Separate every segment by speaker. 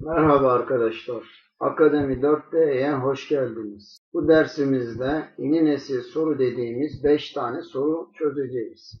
Speaker 1: Merhaba arkadaşlar. Akademi 4D'ye hoş geldiniz. Bu dersimizde yeni nesil soru dediğimiz 5 tane soru çözeceğiz.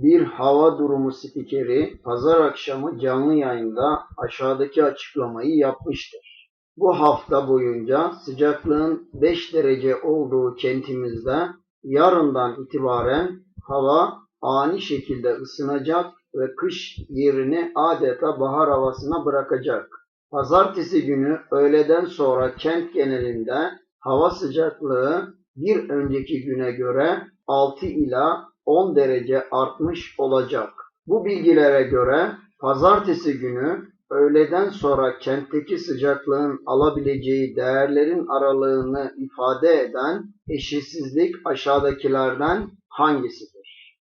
Speaker 1: Bir hava durumu spikeri pazar akşamı canlı yayında aşağıdaki açıklamayı yapmıştır. Bu hafta boyunca sıcaklığın 5 derece olduğu kentimizde yarından itibaren hava ani şekilde ısınacak ve kış yerini adeta bahar havasına bırakacak. Pazartesi günü öğleden sonra kent genelinde hava sıcaklığı bir önceki güne göre 6 ila 10 derece artmış olacak. Bu bilgilere göre pazartesi günü öğleden sonra kentteki sıcaklığın alabileceği değerlerin aralığını ifade eden eşitsizlik aşağıdakilerden hangisidir?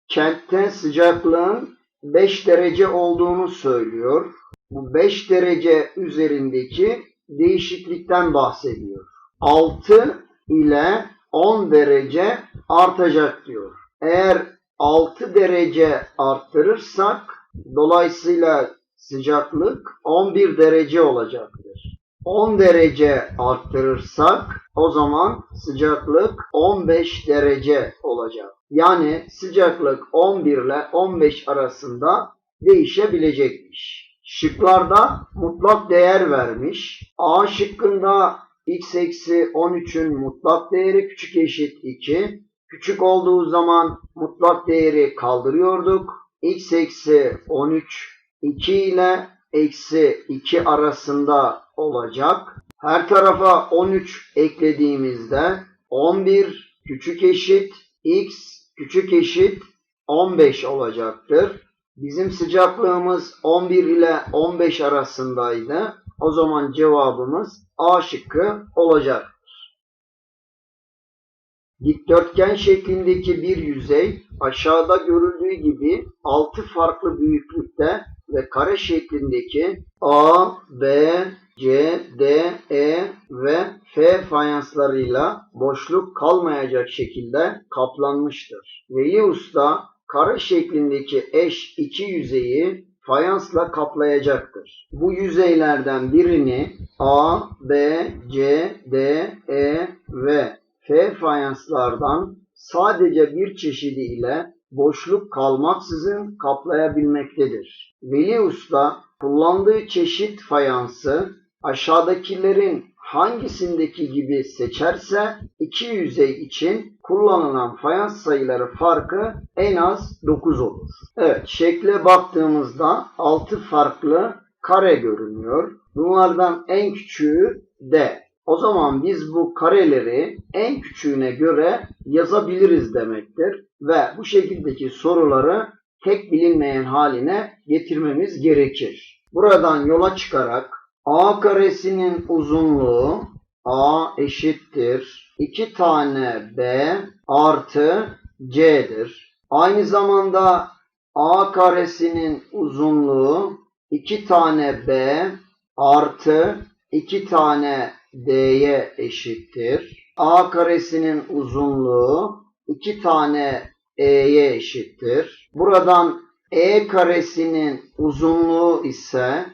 Speaker 1: Kentte sıcaklığın 5 derece olduğunu söylüyor. Bu 5 derece üzerindeki değişiklikten bahsediyor. 6 ile 10 derece artacak diyor. Eğer 6 derece arttırırsak dolayısıyla sıcaklık 11 derece olacaktır. 10 derece arttırırsak o zaman sıcaklık 15 derece olacak. Yani sıcaklık 11 ile 15 arasında değişebilecekmiş. Şıklarda mutlak değer vermiş. A şıkkında x eksi 13'ün mutlak değeri küçük eşit 2. Küçük olduğu zaman mutlak değeri kaldırıyorduk. x eksi 13 2 ile eksi 2 arasında olacak. Her tarafa 13 eklediğimizde 11 küçük eşit x küçük eşit 15 olacaktır. Bizim sıcaklığımız 11 ile 15 arasındaydı. O zaman cevabımız A şıkkı olacak. Dikdörtgen şeklindeki bir yüzey aşağıda görüldüğü gibi 6 farklı büyüklükte ve kare şeklindeki A, B, C, D, E ve F fayanslarıyla boşluk kalmayacak şekilde kaplanmıştır. Veli Usta kare şeklindeki eş iki yüzeyi fayansla kaplayacaktır. Bu yüzeylerden birini A, B, C, D, E ve F fayanslardan sadece bir çeşidi ile boşluk kalmaksızın kaplayabilmektedir. Veli Usta kullandığı çeşit fayansı aşağıdakilerin hangisindeki gibi seçerse iki yüzey için kullanılan fayans sayıları farkı en az 9 olur. Evet şekle baktığımızda 6 farklı kare görünüyor. Bunlardan en küçüğü D. O zaman biz bu kareleri en küçüğüne göre yazabiliriz demektir. Ve bu şekildeki soruları tek bilinmeyen haline getirmemiz gerekir. Buradan yola çıkarak A karesinin uzunluğu A eşittir 2 tane B artı C'dir. Aynı zamanda A karesinin uzunluğu 2 tane B artı 2 tane D'ye eşittir. A karesinin uzunluğu 2 tane E'ye eşittir. Buradan E karesinin uzunluğu ise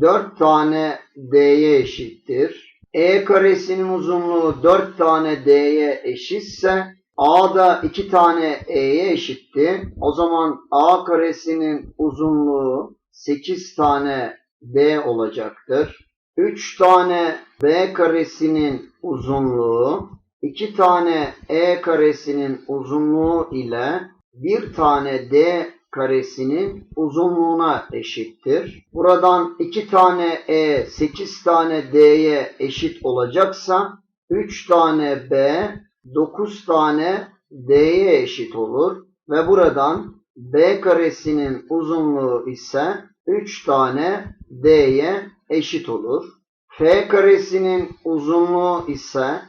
Speaker 1: 4 tane D'ye eşittir. E karesinin uzunluğu 4 tane D'ye eşitse A da 2 tane E'ye eşitti. O zaman A karesinin uzunluğu 8 tane D olacaktır. 3 tane B karesinin uzunluğu 2 tane E karesinin uzunluğu ile 1 tane D karesinin uzunluğuna eşittir. Buradan 2 tane E 8 tane D'ye eşit olacaksa 3 tane B 9 tane D'ye eşit olur ve buradan B karesinin uzunluğu ise 3 tane D'ye eşit olur. F karesinin uzunluğu ise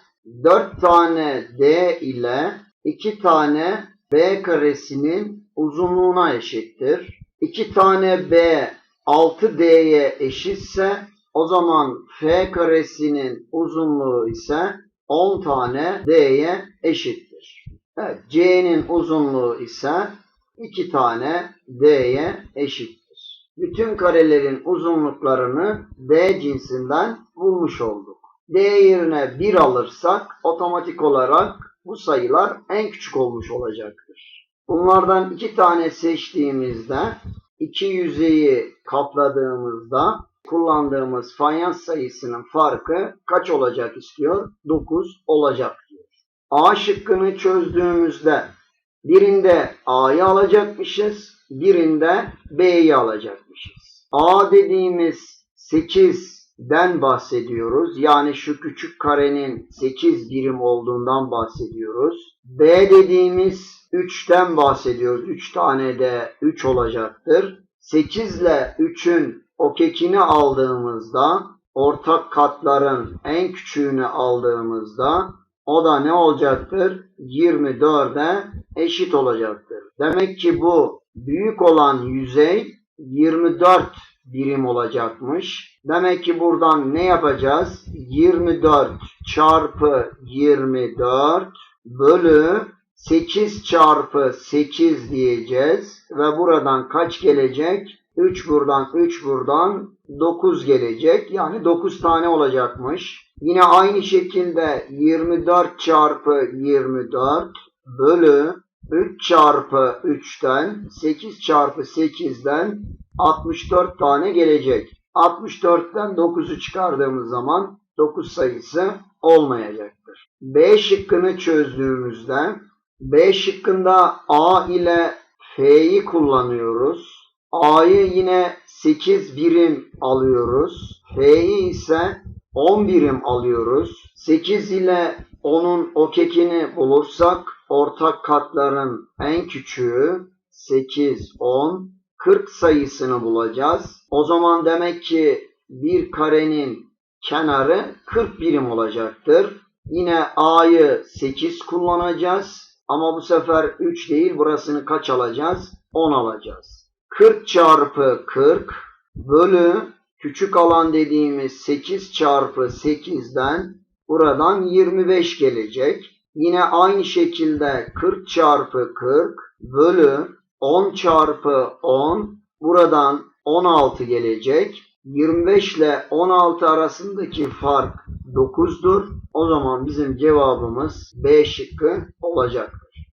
Speaker 1: 4 tane D ile 2 tane B karesinin uzunluğuna eşittir. 2 tane B 6D'ye eşitse o zaman F karesinin uzunluğu ise 10 tane D'ye eşittir. Evet, C'nin uzunluğu ise 2 tane D'ye eşittir. Bütün karelerin uzunluklarını D cinsinden bulmuş olduk. D yerine 1 alırsak otomatik olarak bu sayılar en küçük olmuş olacaktır. Bunlardan iki tane seçtiğimizde iki yüzeyi kapladığımızda kullandığımız fayans sayısının farkı kaç olacak istiyor? 9 olacak diyor. A şıkkını çözdüğümüzde birinde A'yı alacakmışız, birinde B'yi alacakmışız. A dediğimiz 8'den bahsediyoruz. Yani şu küçük karenin 8 birim olduğundan bahsediyoruz. B dediğimiz 3'ten bahsediyoruz. 3 tane de 3 olacaktır. 8 ile 3'ün o kekini aldığımızda ortak katların en küçüğünü aldığımızda o da ne olacaktır? 24'e eşit olacaktır. Demek ki bu büyük olan yüzey 24 birim olacakmış. Demek ki buradan ne yapacağız? 24 çarpı 24 bölü 8 çarpı 8 diyeceğiz. Ve buradan kaç gelecek? 3 buradan 3 buradan 9 gelecek. Yani 9 tane olacakmış. Yine aynı şekilde 24 çarpı 24 bölü 3 çarpı 3'ten 8 çarpı 8'den 64 tane gelecek. 64'ten 9'u çıkardığımız zaman 9 sayısı olmayacaktır. B şıkkını çözdüğümüzde B şıkkında A ile F'yi kullanıyoruz. A'yı yine 8 birim alıyoruz. F'yi ise 10 birim alıyoruz. 8 ile 10'un o kekini bulursak ortak katların en küçüğü 8, 10, 40 sayısını bulacağız. O zaman demek ki bir karenin kenarı 40 birim olacaktır. Yine A'yı 8 kullanacağız. Ama bu sefer 3 değil burasını kaç alacağız? 10 alacağız. 40 çarpı 40 bölü küçük alan dediğimiz 8 çarpı 8'den buradan 25 gelecek. Yine aynı şekilde 40 çarpı 40 bölü 10 çarpı 10 buradan 16 gelecek. 25 ile 16 arasındaki fark 9'dur. O zaman bizim cevabımız B şıkkı olacaktır.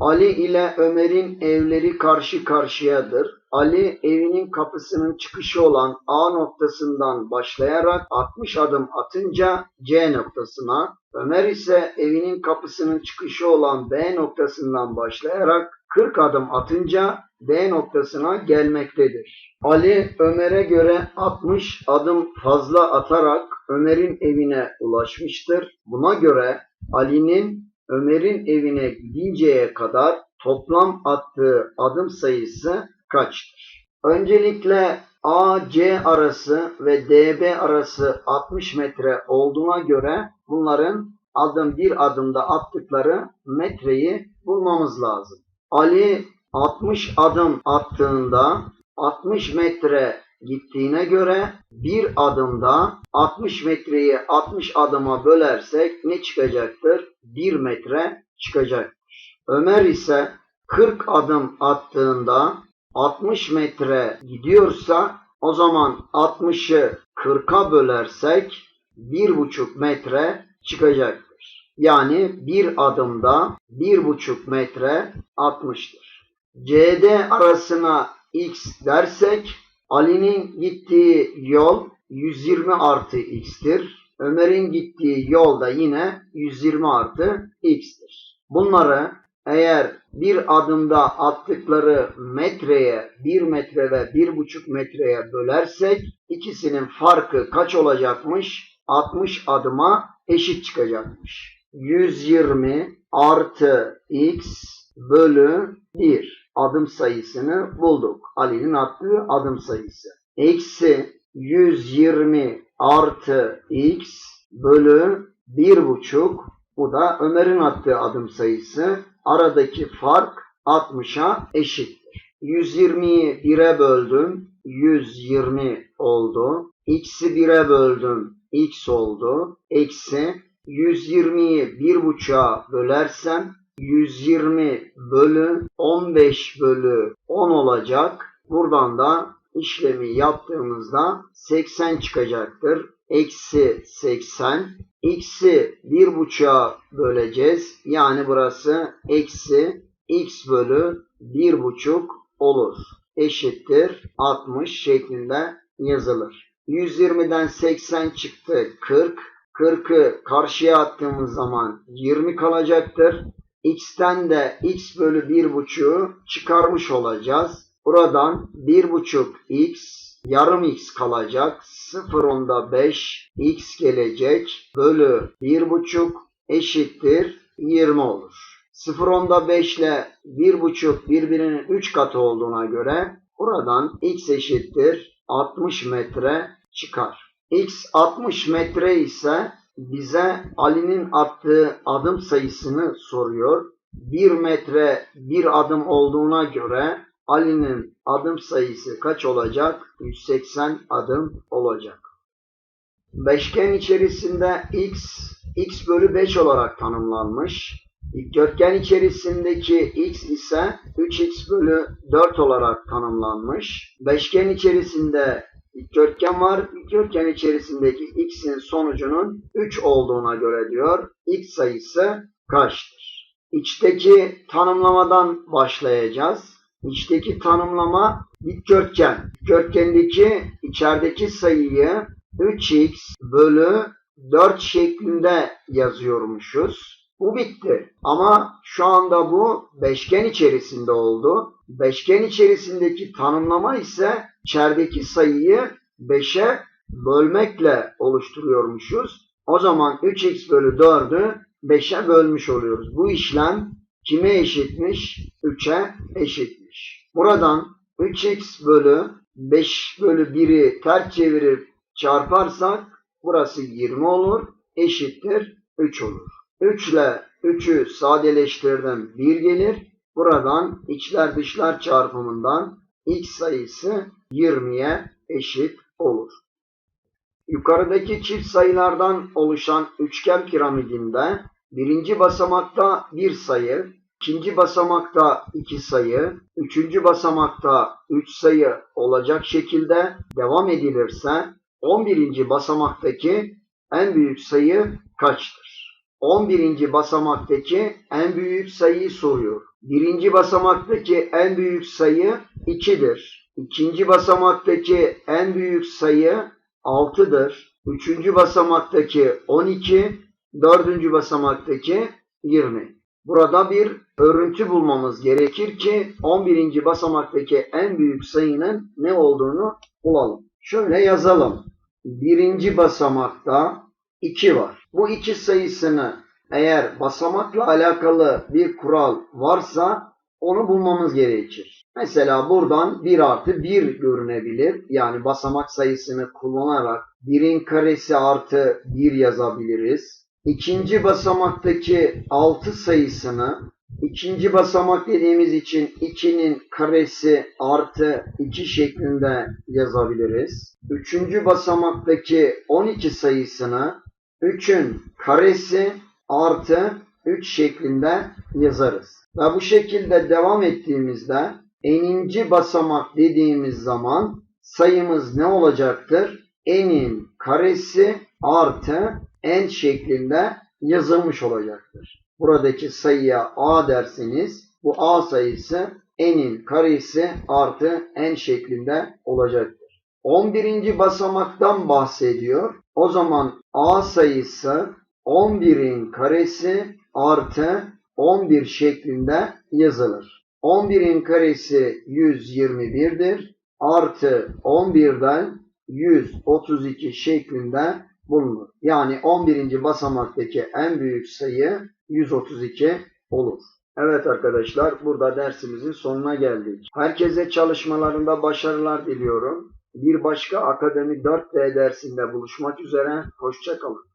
Speaker 1: Ali ile Ömer'in evleri karşı karşıyadır. Ali evinin kapısının çıkışı olan A noktasından başlayarak 60 adım atınca C noktasına, Ömer ise evinin kapısının çıkışı olan B noktasından başlayarak 40 adım atınca D noktasına gelmektedir. Ali Ömer'e göre 60 adım fazla atarak Ömer'in evine ulaşmıştır. Buna göre Ali'nin Ömer'in evine gidinceye kadar toplam attığı adım sayısı kaçtır? Öncelikle AC arası ve DB arası 60 metre olduğuna göre bunların adım bir adımda attıkları metreyi bulmamız lazım. Ali 60 adım attığında 60 metre gittiğine göre bir adımda 60 metreyi 60 adıma bölersek ne çıkacaktır? 1 metre çıkacaktır. Ömer ise 40 adım attığında 60 metre gidiyorsa o zaman 60'ı 40'a bölersek 1,5 metre çıkacaktır. Yani bir adımda 1,5 metre 60'tır. CD arasına x dersek Ali'nin gittiği yol 120 artı x'tir. Ömer'in gittiği yol da yine 120 artı x'tir. Bunları eğer bir adımda attıkları metreye 1 metre ve 1,5 metreye bölersek ikisinin farkı kaç olacakmış? 60 adıma eşit çıkacakmış. 120 artı x bölü 1 adım sayısını bulduk. Ali'nin attığı adım sayısı. Eksi 120 artı x bölü 1,5 bu da Ömer'in attığı adım sayısı. Aradaki fark 60'a eşittir. 120'yi 1'e böldüm. 120 oldu. X'i 1'e böldüm. X oldu. Eksi 120'yi 1.5'a bölersem 120 bölü 15 bölü 10 olacak. Buradan da işlemi yaptığımızda 80 çıkacaktır. Eksi 80. X'i 1.5'a böleceğiz. Yani burası eksi x bölü 1.5 olur. Eşittir 60 şeklinde yazılır. 120'den 80 çıktı 40. 40'ı karşıya attığımız zaman 20 kalacaktır. X'ten de x bölü 1.5'u çıkarmış olacağız. Buradan 1.5 x yarım x kalacak. 0 onda 5 x gelecek. Bölü 1.5 eşittir 20 olur. 0 onda 5 ile 1.5 birbirinin 3 katı olduğuna göre buradan x eşittir 60 metre çıkar. X 60 metre ise bize Ali'nin attığı adım sayısını soruyor. 1 metre bir adım olduğuna göre Ali'nin adım sayısı kaç olacak? 180 adım olacak. Beşgen içerisinde x, x bölü 5 olarak tanımlanmış. Dikdörtgen içerisindeki x ise 3x bölü 4 olarak tanımlanmış. Beşgen içerisinde dikdörtgen var. Dikdörtgen içerisindeki x'in sonucunun 3 olduğuna göre diyor. x sayısı kaçtır? İçteki tanımlamadan başlayacağız. İçteki tanımlama dikdörtgen. Dikdörtgendeki içerideki sayıyı 3x bölü 4 şeklinde yazıyormuşuz. Bu bitti. Ama şu anda bu beşgen içerisinde oldu. Beşgen içerisindeki tanımlama ise içerideki sayıyı 5'e bölmekle oluşturuyormuşuz. O zaman 3x bölü 4'ü 5'e bölmüş oluyoruz. Bu işlem kime eşitmiş? 3'e eşitmiş. Buradan 3x bölü 5 bölü 1'i ters çevirip çarparsak burası 20 olur. Eşittir 3 olur. 3 ile 3'ü sadeleştirdim 1 gelir. Buradan içler dışlar çarpımından x sayısı 20'ye eşit olur. Yukarıdaki çift sayılardan oluşan üçgen piramidinde birinci basamakta bir sayı, ikinci basamakta iki sayı, üçüncü basamakta üç sayı olacak şekilde devam edilirse 11. basamaktaki en büyük sayı kaçtır? 11. basamaktaki en büyük sayıyı soruyor. Birinci basamaktaki en büyük sayı 2'dir. İkinci basamaktaki en büyük sayı 6'dır. Üçüncü basamaktaki 12, dördüncü basamaktaki 20. Burada bir örüntü bulmamız gerekir ki 11. basamaktaki en büyük sayının ne olduğunu bulalım. Şöyle yazalım. Birinci basamakta 2 var. Bu iki sayısını eğer basamakla alakalı bir kural varsa onu bulmamız gerekir. Mesela buradan 1 artı 1 görünebilir. Yani basamak sayısını kullanarak 1'in karesi artı 1 yazabiliriz. İkinci basamaktaki 6 sayısını ikinci basamak dediğimiz için 2'nin karesi artı 2 şeklinde yazabiliriz. Üçüncü basamaktaki 12 sayısını 3'ün karesi artı 3 şeklinde yazarız. Ve bu şekilde devam ettiğimizde eninci basamak dediğimiz zaman sayımız ne olacaktır? N'in karesi artı n şeklinde yazılmış olacaktır. Buradaki sayıya a derseniz bu a sayısı n'in karesi artı n şeklinde olacaktır. 11. basamaktan bahsediyor. O zaman a sayısı 11'in karesi artı 11 şeklinde yazılır. 11'in karesi 121'dir. Artı 11'den 132 şeklinde bulunur. Yani 11. basamaktaki en büyük sayı 132 olur. Evet arkadaşlar burada dersimizin sonuna geldik. Herkese çalışmalarında başarılar diliyorum. Bir başka Akademi 4D dersinde buluşmak üzere. Hoşçakalın.